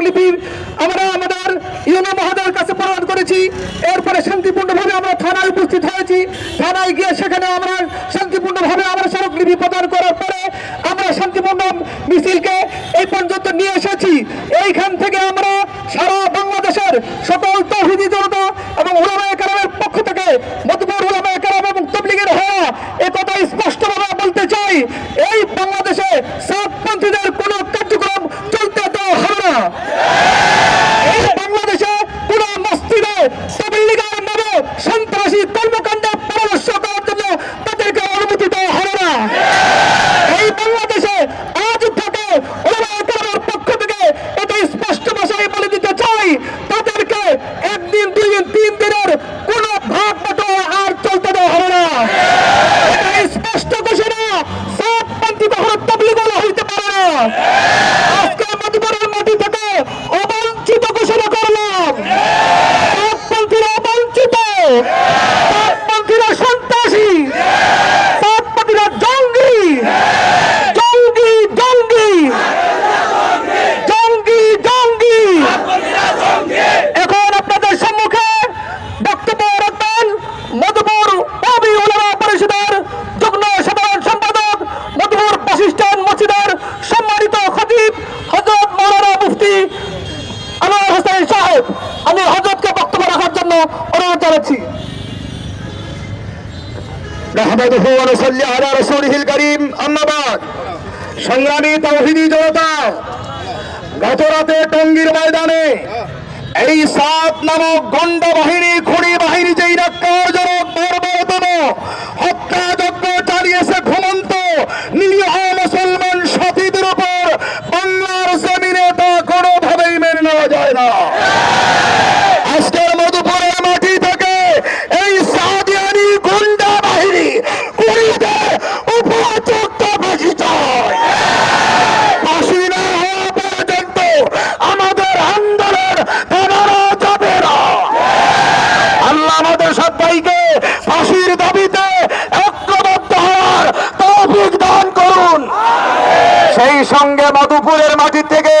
স্মারকলিপি আমরা আমাদের ইউনো মহোদয়ের কাছে প্রদান করেছি। এরপরে শান্তিপূর্ণভাবে আমরা থানায় উপস্থিত হয়েছি। থানায় গিয়ে সেখানে আমরা শান্তিপূর্ণভাবে আমরা স্মারকলিপি প্রদান করার পরে আমরা শান্তিপূর্ণ মিছিলকে এই পর্যন্ত নিয়ে এসেছি। এইখান থেকে আমরা সারা বাংলাদেশের সকল তৌহিদি জনতা এবং ওলামায়ে কেরামের পক্ষ থেকে মতবর ওলামায়ে কেরাম এবং তবলিগের হওয়া এ স্পষ্টভাবে বলতে চাই এই বাংলাদেশে সাতপন্থীদের কোনো কার্যক্রম চলতে দেওয়া হবে না এই বাংলাদেশে কোন মসজিদে তবলিগের নামে সন্ত্রাসী কর্মকাণ্ডে পরামর্শ করার জন্য তাদেরকে অনুমতি দেওয়া হবে না এই বাংলাদেশে আজ থেকে ওলামায়ে কেরামের পক্ষ থেকে এটা স্পষ্ট ভাষায় বলে দিতে চাই তাদেরকে একদিন দুই দিন তিন দিনের কোন ভাগ বাটোয়ারা আর চলতে দেওয়া হবে না এটা স্পষ্ট ঘোষণা সাতপন্থী কখনো তবলিগল হইতে পারে না আজকে মধুপুরের মাটি থেকে অবাঞ্ছিত ঘোষণা করলাম সাতপন্থীরা অবাঞ্ছিত সাতপন্থীরা সন্ত্রাসী সাতপন্থীরা জঙ্গি জঙ্গি জঙ্গি জঙ্গি জঙ্গি এখন আপনাদের সম্মুখে বক্তব্য রাখবেন মধুপুর কবি উলামা পরিষদের যুগ্ম সাধারণ সম্পাদক মধুপুর বাসিস্টান মসজিদের সম্মানিত খতিব হজরত মৌলানা মুফতি আনোয়ার হোসেন সাহেব আমি হজরতকে বক্তব্য রাখার জন্য অনুরোধ জানাচ্ছি نحمده ونصلي على رسوله الكريم أما بعد সংগ্রামী তৌহিদি জনতা গত রাতে টঙ্গীর ময়দানে এই সাত নামক গন্ড বাহিনী খুঁড়ি বাহিনী যেই রক্ষাজনক বর্বরতম মধুপুরের মাটি থেকে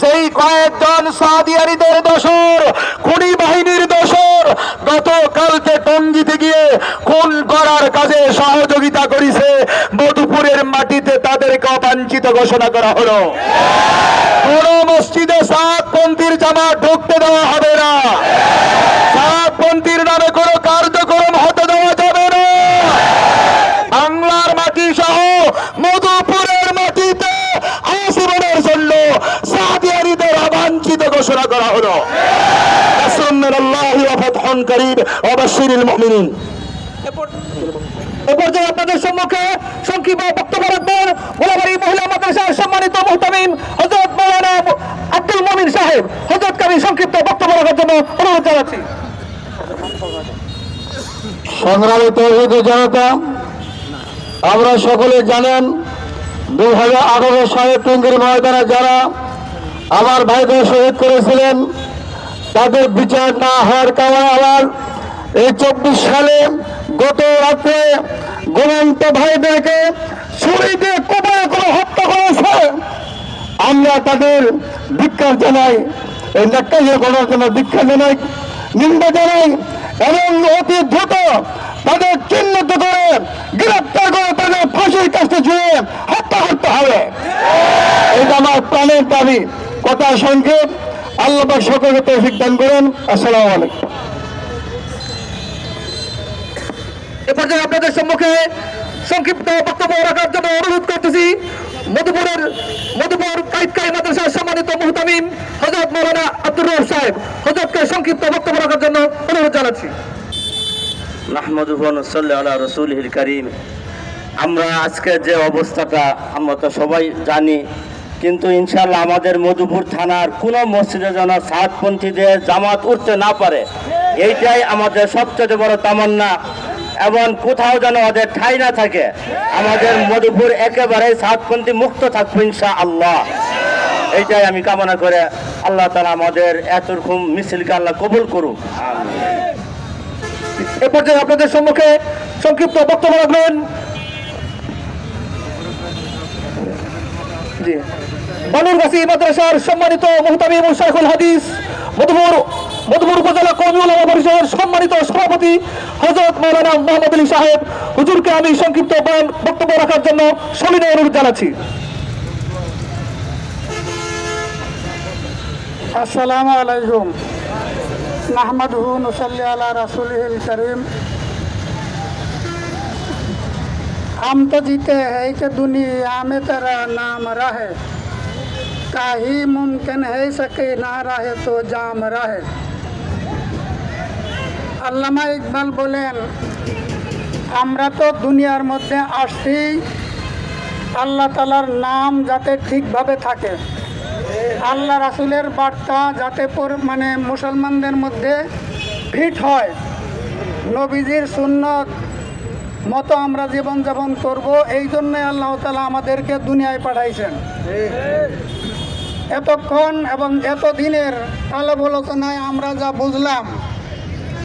সেই কয়েকজন সাদিয়ারিদের দোসর খুনি বাহিনীর দোসর গতকালকে টঙ্গিতে গিয়ে খুন করার কাজে সহযোগিতা করেছে মধুপুরের মাটিতে তাদেরকে অবাঞ্ছিত ঘোষণা করা হলো। কোন মসজিদে সাতপন্থীর জামা ঢুকতে দেওয়া হবে না। সাতপন্থীর নামে কোনো কার্যক্রম হতে দেওয়া যাবে না। বাংলার মাটি সহ মধুপুরের মাটিতে আজীবনের জন্য সাদিয়ারিদের অবাঞ্ছিত ঘোষণা করা হলো। এ পর্যায়ে আপনাদের সম্মুখে সংক্ষিপ্ত বক্তব্য রাখবেন গোলাবাড়ি মহিলা মাদ্রাসার সম্মানিত মুহতামিম হজরত মৌলানা আব্দুল মমিন সাহেব। হজরত সংক্ষিপ্ত বক্তব্য রাখার জন্য অনুরোধ জানাচ্ছি। সংগ্রামী তৌহিদ জনতা আমরা সকলে জানেন দুই হাজার আঠারো সালে টঙ্গির ময়দানে যারা আমার ভাইদের শহীদ করেছিলেন। তাদের বিচার না হওয়ার কারণে আবার এই চব্বিশ সালে গত রাত্রে গুণন্ত ভাইদেরকে ছুরি দিয়ে কোপায় করে হত্যা করেছে। আমরা তাদের ধিক্কার জানাই, এই ন্যাক্কাইয়ে করার জন্য দীক্ষা জানাই, নিন্দা জানাই এবং অতি দ্রুত তাদের চিহ্নিত করে গ্রেপ্তার করে তাদের ফাঁসির কাছে ঝুয়ে হত্যা করতে হবে। এটা আমার প্রাণের দাবি। কথা সংক্ষেপ। আল্লাহ পাক সকলকে তৌফিক দান করেন। আসসালামু আলাইকুম। এ পর্যায়ে আপনাদের সম্মুখে সংক্ষিপ্ত বক্তব্য রাখার জন্য অনুরোধ করতেছি। মধুপুরের মধুপুর কাইতকাই মাদ্রাসার সম্মানিত মুহতামিম হজরত মৌলানা আব্দুর রহমান সাহেব হজরতকে সংক্ষিপ্ত বক্তব্য রাখার জন্য অনুরোধ জানাচ্ছি। নাহমাদুহু ওয়া নুসাল্লি আলা রাসূলিহিল কারীম। আমরা আজকে যে অবস্থাটা আমরা তো সবাই জানি কিন্তু ইনশাল্লাহ আমাদের মধুপুর থানার কোনো মসজিদে যেন সাতপন্থীদের জামাত উঠতে না পারে, এইটাই আমাদের সবচেয়ে বড় তামান্না। এবং কোথাও যেন ওদের ঠাই না থাকে, আমাদের মধুপুর একেবারে সাতপন্থী মুক্ত থাকবে ইনশা আল্লাহ এইটাই আমি কামনা করে আল্লাহ তালা আমাদের এতরকম মিছিলকে আল্লাহ কবুল করুক। এ পর্যায়ে আপনাদের সম্মুখে সংক্ষিপ্ত বক্তব্য রাখবেন বালুরগাছি মাদ্রাসার সম্মানিত মোহতামি মুশাইখুল হাদিস, মধুপুর মধুপুর উপজেলা কমিউল পরিষদের সম্মানিত সভাপতি হজরত মৌলানা মোহাম্মদ আলী সাহেব। হুজুরকে আমি সংক্ষিপ্ত বয়ান বক্তব্য রাখার জন্য সলিনে অনুরোধ জানাচ্ছি। আসসালামু আলাইকুম। নাহমাদহু নুসাল্লি আলা রাসূলিল কারীম। हम तो जीते हैं कि दुनिया में तेरा नाम रहे काही मुमकिन है सके ना रहे तो जाम रहे আল্লামা ইকবাল বলেন আমরা তো দুনিয়ার মধ্যে আসছি আল্লাহ তালার নাম যাতে ঠিকভাবে থাকে আল্লাহ রাসুলের বার্তা যাতে পর- মানে মুসলমানদের মধ্যে ফিট হয় নবীজির সুন্নত মতো আমরা জীবনযাপন করব, এই জন্য আল্লাহ তালা আমাদেরকে দুনিয়ায় পাঠাইছেন। এতক্ষণ এবং এতদিনের আলাপ আলোচনায় আমরা যা বুঝলাম